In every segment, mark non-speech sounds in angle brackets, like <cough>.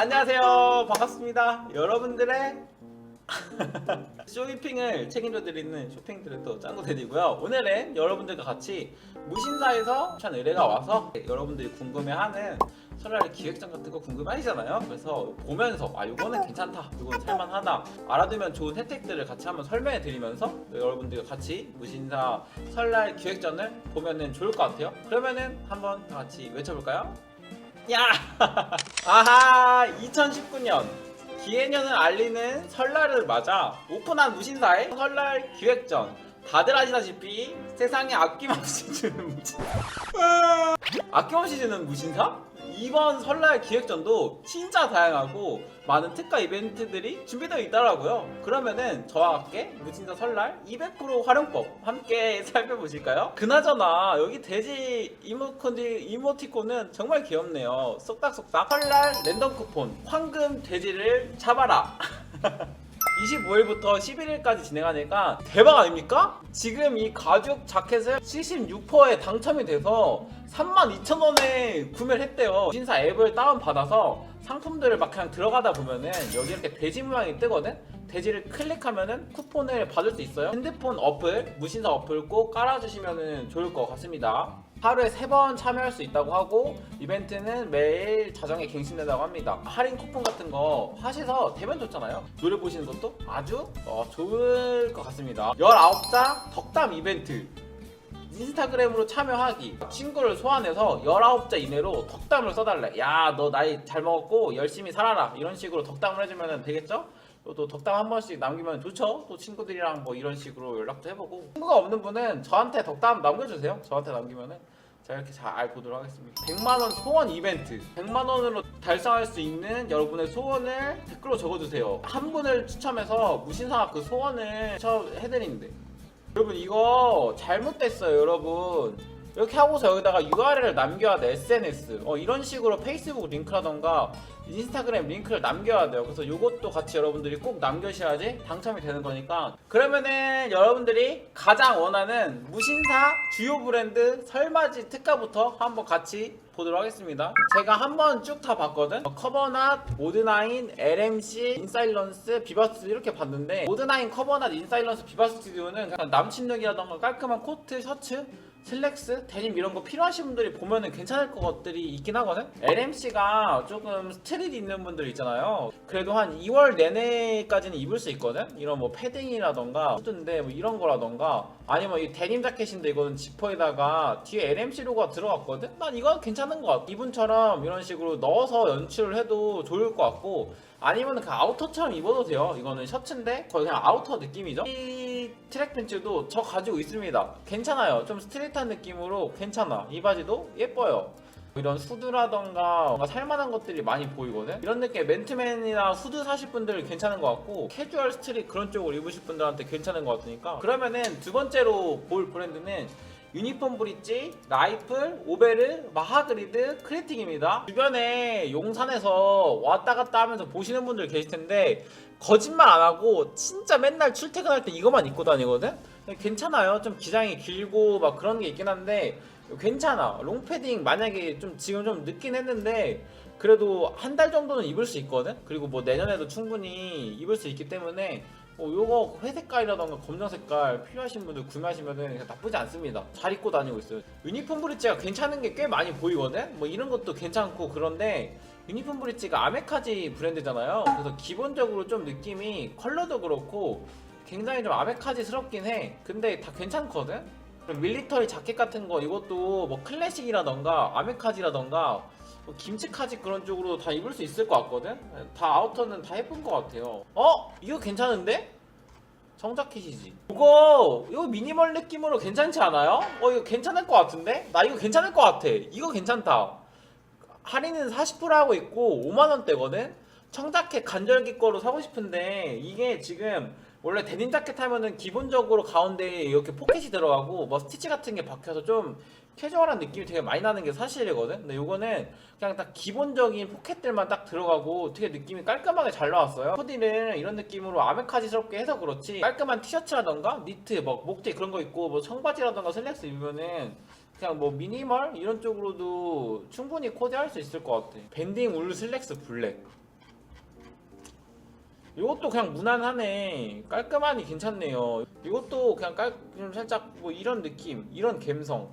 안녕하세요. 반갑습니다. 여러분들의 <laughs> 쇼핑을 책임져 드리는 쇼핑 디렉터 짱구 대디고요. 오늘은 여러분들과 같이 무신사에서 추천 의뢰가 와서 여러분들이 궁금해하는 설날 기획전 같은 거 궁금하시잖아요. 그래서 보면서 아 이거는 괜찮다, 이건 살만하다 알아두면 좋은 혜택들을 같이 한번 설명해 드리면서 여러분들과 같이 무신사 설날 기획전을 보면은 좋을 것 같아요. 그러면은 한번 다 같이 외쳐볼까요? 야! <laughs> 아하! 2019년 기해년을 알리는 설날을 맞아 오픈한 무신사의 설날 기획전 다들 아시다시피 세상에 아낌없이 주는 무신사 <laughs> 아낌없이 주는 무신사? 이번 설날 기획전도 진짜 다양하고 많은 특가 이벤트들이 준비되어 있더라고요. 그러면은 저와 함께 무신사 설날 200% 활용법 함께 <laughs> 살펴보실까요? 그나저나 여기 돼지 이모콘디, 이모티콘은 정말 귀엽네요. 쏙닥쏙닥. 설날 랜덤 쿠폰. 황금 돼지를 잡아라 <laughs> 25일부터 11일까지 진행하니까 대박 아닙니까? 지금 이 가죽 자켓을 76%에 당첨이 돼서 32,000원에 구매를 했대요. 신사 앱을 다운받아서 상품들을 막 그냥 들어가다 보면은 여기 이렇게 돼지 모양이 뜨거든? 돼지를 클릭하면은 쿠폰을 받을 수 있어요. 핸드폰 어플, 무신사 어플 꼭 깔아주시면 좋을 것 같습니다. 하루에 세 번 참여할 수 있다고 하고 이벤트는 매일 자정에 갱신된다고 합니다. 할인 쿠폰 같은 거 하셔서 되면 좋잖아요. 노래 보시는 것도 아주 어, 좋을 것 같습니다. 19자 덕담 이벤트 인스타그램으로 참여하기 친구를 소환해서 19자 이내로 덕담을 써달래 야 너 나이 잘 먹었고 열심히 살아라 이런 식으로 덕담을 해주면 되겠죠? 또 덕담 한 번씩 남기면 좋죠? 또 친구들이랑 뭐 이런 식으로 연락도 해보고. 친구가 없는 분은 저한테 덕담 남겨주세요. 저한테 남기면은 제가 이렇게 잘 보도록 하겠습니다. 100만 원 소원 이벤트. 100만 원으로 달성할 수 있는 여러분의 소원을 댓글로 적어주세요. 한 분을 추첨해서 무신사 그 소원을 추첨해드리는데. 여러분 이거 잘못됐어요 여러분. 이렇게 하고서 여기다가 URL을 남겨야 돼 SNS 어, 이런 식으로 페이스북 링크라던가 인스타그램 링크를 남겨야 돼요. 그래서 이것도 같이 여러분들이 꼭 남겨셔야지 당첨이 되는 거니까. 그러면은 여러분들이 가장 원하는 무신사 주요 브랜드 설맞이 특가부터 한번 같이 보도록 하겠습니다. 제가 한번 쭉 다 봤거든? 어, 커버낫, 모드나인, LMC, 인사일런스, 비바스 이렇게 봤는데 모드나인, 커버낫, 인사일런스, 비바스 스튜디오는 그냥 남친룩이라던가 깔끔한 코트, 셔츠 슬랙스, 데님 이런 거 필요하신 분들이 보면은 괜찮을 것들이 있긴 하거든? LMC가 조금 스트릿 있는 분들 있잖아요. 그래도 한 2월 내내까지는 입을 수 있거든? 이런 뭐 패딩이라던가 후드인데 뭐 이런 거라던가 아니면 이 데님 자켓인데 이거는 지퍼에다가 뒤에 LMC 로고가 들어갔거든? 난 이거 괜찮은 것 같아. 이분처럼 이런 식으로 넣어서 연출을 해도 좋을 것 같고 아니면 그 아우터처럼 입어도 돼요. 이거는 셔츠인데 거의 그냥 아우터 느낌이죠. 이 트랙 팬츠도 저 가지고 있습니다. 괜찮아요. 좀 스트릿한 느낌으로 괜찮아. 이 바지도 예뻐요. 이런 후드라던가 뭔가 살만한 것들이 많이 보이거든? 이런 느낌의 맨투맨이나 후드 사실 분들 괜찮은 것 같고 캐주얼 스트릿 그런 쪽으로 입으실 분들한테 괜찮은 것 같으니까 그러면은 두 번째로 볼 브랜드는 유니폼 브릿지, 라이플, 오베르, 마하그리드, 크리틱입니다. 주변에 용산에서 왔다 갔다 하면서 보시는 분들 계실 텐데 거짓말 안 하고 진짜 맨날 출퇴근할 때 이것만 입고 다니거든? 괜찮아요. 좀 기장이 길고 막 그런 게 있긴 한데 괜찮아. 롱패딩 만약에 좀 지금 좀 늦긴 했는데 그래도 한 달 정도는 입을 수 있거든? 그리고 뭐 내년에도 충분히 입을 수 있기 때문에 뭐 요거 회색깔이라던가 검정 색깔 필요하신 분들 구매하시면은 나쁘지 않습니다. 잘 입고 다니고 있어요. 유니폼 브릿지가 괜찮은 게 꽤 많이 보이거든? 뭐 이런 것도 괜찮고 그런데 유니폼 브릿지가 아메카지 브랜드잖아요. 그래서 기본적으로 좀 느낌이 컬러도 그렇고 굉장히 좀 아메카지스럽긴 해. 근데 다 괜찮거든? 밀리터리 자켓 같은 거 이것도 뭐 클래식이라던가 아메카지라던가 뭐 김치 카지 그런 쪽으로 다 입을 수 있을 것 같거든? 다 아우터는 다 예쁜 것 같아요. 어? 이거 괜찮은데? 청자켓이지. 이거 이거 미니멀 느낌으로 괜찮지 않아요? 어 이거 괜찮을 것 같은데? 나 이거 괜찮을 것 같아. 이거 괜찮다. 할인은 40% 하고 있고 5만 원대거든. 청자켓 간절기 거로 사고 싶은데 이게 지금 원래 데님 자켓 하면은 기본적으로 가운데에 이렇게 포켓이 들어가고 뭐 스티치 같은 게 박혀서 좀 캐주얼한 느낌이 되게 많이 나는 게 사실이거든. 근데 요거는 그냥 딱 기본적인 포켓들만 딱 들어가고 되게 느낌이 깔끔하게 잘 나왔어요. 코디는 이런 느낌으로 아메카지스럽게 해서 그렇지 깔끔한 티셔츠라던가 니트, 뭐 목뒤 그런 거 입고 뭐 청바지라던가 슬랙스 입으면은 그냥 뭐 미니멀 이런 쪽으로도 충분히 코디할 수 있을 것 같아. 밴딩 울 슬랙스 블랙. 이것도 그냥 무난하네. 깔끔하니 괜찮네요. 이것도 그냥 깔 좀 살짝 뭐 이런 느낌 이런 감성.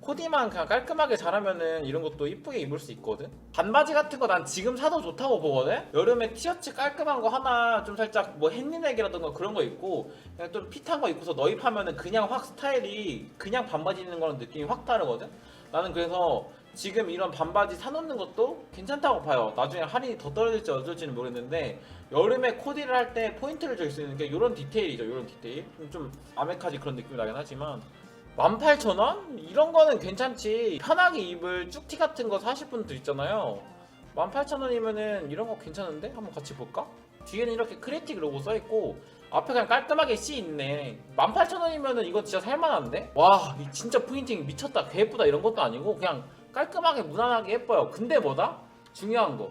코디만 그냥 깔끔하게 잘하면은 이런 것도 이쁘게 입을 수 있거든? 반바지 같은 거 난 지금 사도 좋다고 보거든? 여름에 티셔츠 깔끔한 거 하나 좀 살짝 뭐 햇니넥이라던가 그런 거 입고 그냥 좀 핏한 거 입고서 너입하면은 그냥 확 스타일이 그냥 반바지 입는 거랑 느낌이 확 다르거든? 나는 그래서 지금 이런 반바지 사놓는 것도 괜찮다고 봐요 나중에 할인이 더 떨어질지 어쩔지는 모르겠는데 여름에 코디를 할 때 포인트를 줄 수 있는 게 이런 디테일이죠 이런 디테일 좀- 좀 아메카지 그런 느낌이 나긴 하지만 18,000원? 이런 거는 괜찮지 편하게 입을 쭉티 같은 거 사실 분들 있잖아요 18,000원이면은 이런 거 괜찮은데? 한번 같이 볼까? 뒤에는 이렇게 크리틱 로고 써있고 앞에 그냥 깔끔하게 C 있네 18,000원이면은 이거 진짜 살만한데? 와, 이 진짜 프린팅 미쳤다 개 예쁘다 이런 것도 아니고 그냥 깔끔하게 무난하게 예뻐요. 근데 뭐다? 중요한 거.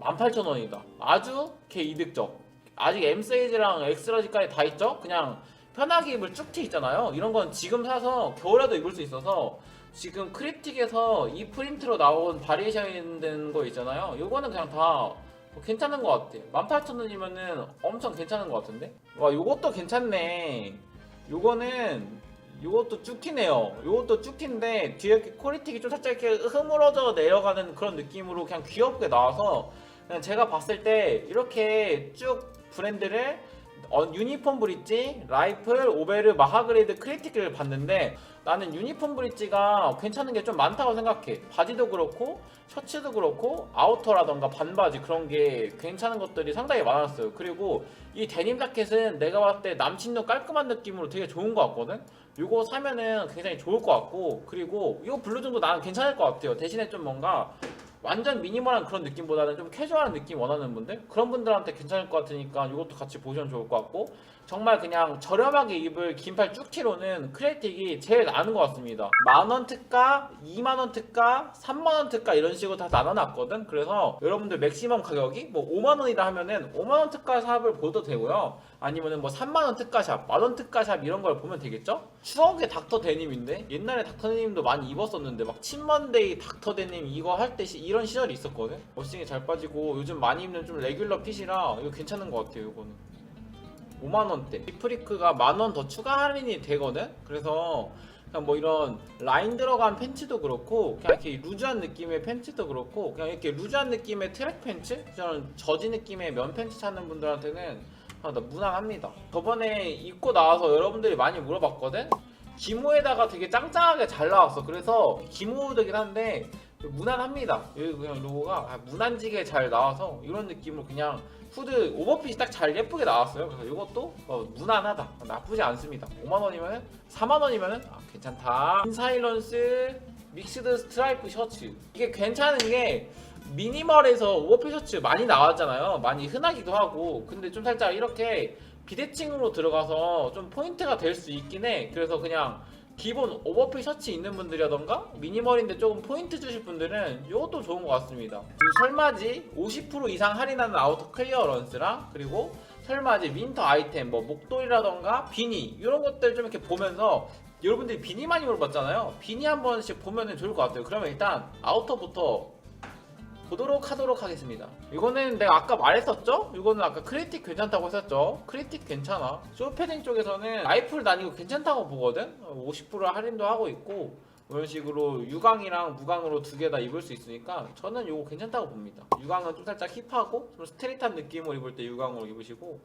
18,000원이다. 아주 개 이득적. 아직 M 사이즈랑 엑스라지까지 다 있죠? 그냥 편하게 입을 쭉티 있잖아요. 이런 건 지금 사서 겨울에도 입을 수 있어서 지금 크리틱에서 이 프린트로 나온 바리에이션 된 거 있잖아요. 요거는 그냥 다 괜찮은 것 같아. 18,000원이면은 엄청 괜찮은 것 같은데? 와 요것도 괜찮네. 요거는 요것도 쭉티네요. 요것도 쭉티인데 뒤에 이렇게 코리틱이 좀 살짝 이렇게 흐물어져 내려가는 그런 느낌으로 그냥 귀엽게 나와서 그냥 제가 봤을 때 이렇게 쭉 브랜드를 어, 유니폼 브릿지, 라이플, 오베르, 마하그레이드, 크리틱을 봤는데 나는 유니폼 브릿지가 괜찮은 게 좀 많다고 생각해. 바지도 그렇고 셔츠도 그렇고 아우터라던가 반바지 그런 게 괜찮은 것들이 상당히 많았어요. 그리고 이 데님 자켓은 내가 봤을 때 남친도 깔끔한 느낌으로 되게 좋은 것 같거든. 이거 사면은 굉장히 좋을 것 같고 그리고 이 블루존도 나는 괜찮을 것 같아요. 대신에 좀 뭔가 완전 미니멀한 그런 느낌보다는 좀 캐주얼한 느낌 원하는 분들 그런 분들한테 괜찮을 것 같으니까 이것도 같이 보시면 좋을 것 같고 정말 그냥 저렴하게 입을 긴팔 쭉티로는 크레이틱이 제일 나은 것 같습니다. 만원 특가, 2만원 특가, 3만원 특가 이런 식으로 다 나눠놨거든? 그래서 여러분들 맥시멈 가격이 뭐 5만원이라 하면은 5만원 특가 샵을 보도 되고요. 아니면은 뭐 3만원 특가 샵, 만원 특가 샵 이런 걸 보면 되겠죠? 추억의 닥터 데님인데? 옛날에 닥터 데님도 많이 입었었는데 막 친먼데이 닥터 데님 이거 할 때 이런 시절이 있었거든? 워싱이 잘 빠지고 요즘 많이 입는 좀 레귤러 핏이라 이거 괜찮은 것 같아요 이거는 5만원대 리프리크가 만원 더 추가 할인이 되거든? 그래서 그냥 뭐 이런 라인 들어간 팬츠도 그렇고 그냥 이렇게 루즈한 느낌의 팬츠도 그렇고 그냥 이렇게 루즈한 느낌의 트랙 팬츠? 저는 저지 느낌의 면 팬츠 찾는 분들한테는 아, 나 무난합니다. 저번에 입고 나와서 여러분들이 많이 물어봤거든? 기모에다가 되게 짱짱하게 잘 나왔어. 그래서 기모드긴 한데 무난합니다. 여기 그냥 로고가 아, 무난지게 잘 나와서 이런 느낌으로 그냥 후드 오버핏이 딱 잘 예쁘게 나왔어요. 그래서 이것도 어, 무난하다. 나쁘지 않습니다. 5만 원이면 4만 원이면 아, 괜찮다. 인사일런스 믹스드 스트라이프 셔츠 이게 괜찮은 게 미니멀에서 오버핏 셔츠 많이 나왔잖아요. 많이 흔하기도 하고 근데 좀 살짝 이렇게 비대칭으로 들어가서 좀 포인트가 될 수 있긴 해. 그래서 그냥 기본 오버핏 셔츠 있는 분들이라던가 미니멀인데 조금 포인트 주실 분들은 이것도 좋은 것 같습니다. 설맞이 50% 이상 할인하는 아우터 클리어런스랑 그리고 설맞이 윈터 아이템 뭐 목도리라던가 비니 이런 것들 좀 이렇게 보면서 여러분들이 비니 많이 물어봤잖아요. 비니 한 번씩 보면 좋을 것 같아요. 그러면 일단 아우터부터 보도록 하도록 하겠습니다. 이거는 내가 아까 말했었죠? 이거는 아까 크리틱 괜찮다고 했었죠? 크리틱 괜찮아. 쇼패딩 쪽에서는 라이플 다니고 괜찮다고 보거든? 50% 할인도 하고 있고 이런 식으로 유광이랑 무광으로 두 개 다 입을 수 있으니까 저는 이거 괜찮다고 봅니다. 유광은 좀 살짝 힙하고 좀 스트릿한 느낌으로 입을 때 유광으로 입으시고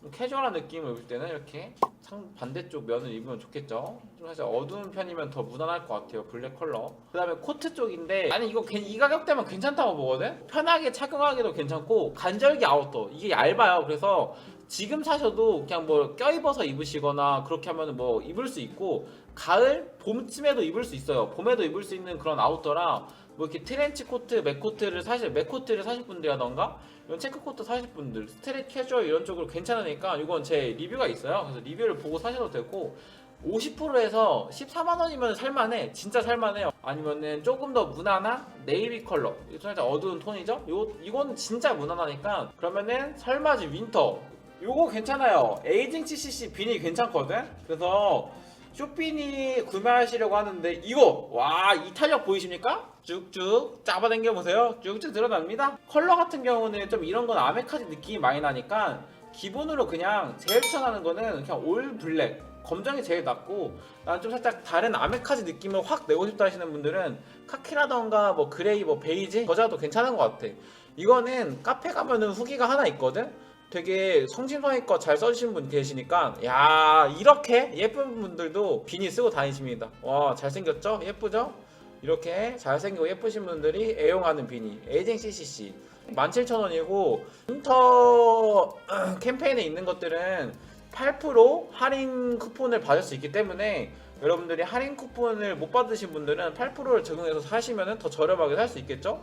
좀 캐주얼한 느낌을 입을 때는 이렇게 상 반대쪽 면을 입으면 좋겠죠. 좀 사실 어두운 편이면 더 무난할 것 같아요. 블랙 컬러. 그다음에 코트 쪽인데 아니 이거 괜- 이 가격대면 괜찮다고 보거든. 편하게 착용하기도 괜찮고 간절기 아웃도 이게 얇아요. 그래서 지금 사셔도 그냥 뭐 껴입어서 입으시거나 그렇게 하면 뭐 입을 수 있고 가을 봄쯤에도 입을 수 있어요. 봄에도 입을 수 있는 그런 아웃도라 뭐 이렇게 트렌치 코트, 맥코트를 사실 맥코트를 사실 분들이라던가 이런 체크 코트 사실 분들, 스트릿 캐주얼 이런 쪽으로 괜찮으니까 이건 제 리뷰가 있어요. 그래서 리뷰를 보고 사셔도 되고 50%에서 14만 원이면 살만해. 진짜 살만해요. 아니면은 조금 더 무난한 네이비 컬러. 살짝 어두운 톤이죠? 요 이건 진짜 무난하니까 그러면은 설맞이 윈터. 요거 괜찮아요. 에이징 CCC 비니 괜찮거든. 그래서 쇼핀이 구매하시려고 하는데 이거 와 이 탄력 보이십니까? 쭉쭉 잡아당겨 보세요. 쭉쭉 드러납니다. 컬러 같은 경우는 좀 이런 건 아메카지 느낌이 많이 나니까 기본으로 그냥 제일 추천하는 거는 그냥 올 블랙 검정이 제일 낫고 나는 좀 살짝 다른 아메카지 느낌을 확 내고 싶다 하시는 분들은 카키라던가 뭐 그레이 뭐 베이지 저자도 괜찮은 것 같아 이거는 카페 가면은 후기가 하나 있거든 되게 성심성의껏 잘 써주신 분 계시니까 야 이렇게 예쁜 분들도 비니 쓰고 다니십니다. 와 잘생겼죠? 예쁘죠? 이렇게 잘생기고 예쁘신 분들이 애용하는 비니 에이징 CCC 17,000원이고 인터 <clears throat> 캠페인에 있는 것들은 8% 할인 쿠폰을 받을 수 있기 때문에 여러분들이 할인 쿠폰을 못 받으신 분들은 8%를 적용해서 사시면 더 저렴하게 살 수 있겠죠?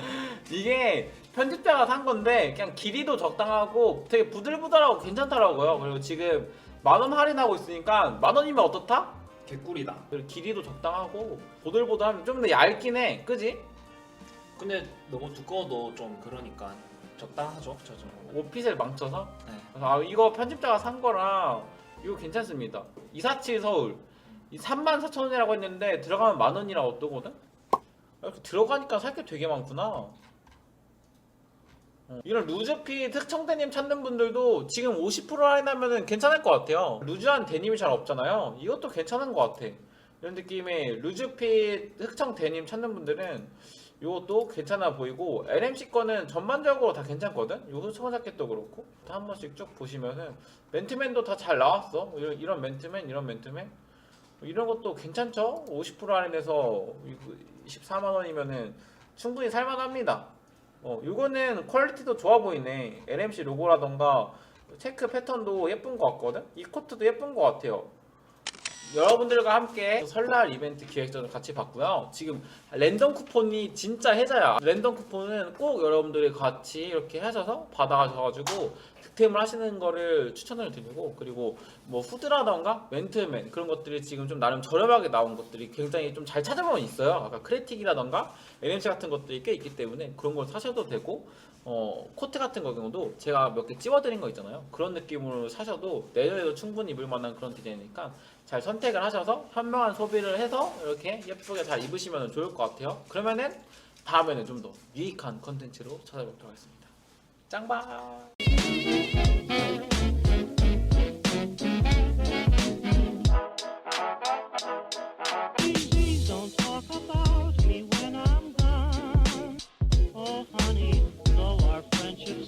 <laughs> 이게 편집자가 산 건데 그냥 길이도 적당하고 되게 부들부들하고 괜찮더라고요. 그리고 지금 만 원 할인하고 있으니까 만 원이면 어떻다? 개꿀이다. 그리고 길이도 적당하고 보들보들하면 좀 더 얇긴 해, 그지? 근데 너무 두꺼워도 좀 그러니까 적당하죠, 저 정도. 옷핏을 망쳐서 네. 그래서 아, 이거 편집자가 산 거라 이거 괜찮습니다. 247 서울 이 34,000원이라고 했는데 들어가면 만 원이라고 뜨거든. 이렇게 들어가니까 살 게 되게 많구나. 어, 이런 루즈핏 특청 데님 찾는 분들도 지금 50% 할인하면 괜찮을 것 같아요. 루즈한 데님이 잘 없잖아요. 이것도 괜찮은 것 같아. 이런 느낌의 루즈핏 특청 데님 찾는 분들은 이것도 괜찮아 보이고 LMC 거는 전반적으로 다 괜찮거든. 요 소총 자켓도 그렇고 다 한 번씩 쭉 보시면은 맨투맨도 다 잘 나왔어. 이런, 이런 맨투맨, 이런 맨투맨 이런 것도 괜찮죠. 50% 할인해서 24만 원이면은 충분히 살만합니다. 어, 이거는 퀄리티도 좋아 보이네. LMC 로고라던가 체크 패턴도 예쁜 것 같거든. 이 코트도 예쁜 것 같아요. 여러분들과 함께 설날 이벤트 기획전을 같이 봤고요. 지금 랜덤 쿠폰이 진짜 해자야. 랜덤 쿠폰은 꼭 여러분들이 같이 이렇게 하셔서 받아가셔가지고 득템을 하시는 거를 추천을 드리고 그리고 뭐 후드라던가 맨투맨 그런 것들이 지금 좀 나름 저렴하게 나온 것들이 굉장히 좀 잘 찾아보면 있어요. 아까 크레틱이라던가 LMC 같은 것들이 꽤 있기 때문에 그런 걸 사셔도 되고 어, 코트 같은 경우도 제가 몇 개 찝어드린 거 있잖아요. 그런 느낌으로 사셔도 내년에도 충분히 입을 만한 그런 디자인이니까 잘 선택을 하셔서 현명한 소비를 해서 이렇게 예쁘게 잘 입으시면 좋을 것 같아요. 그러면은 다음에는 좀 더 유익한 컨텐츠로 찾아뵙도록 하겠습니다. 짱바! friendships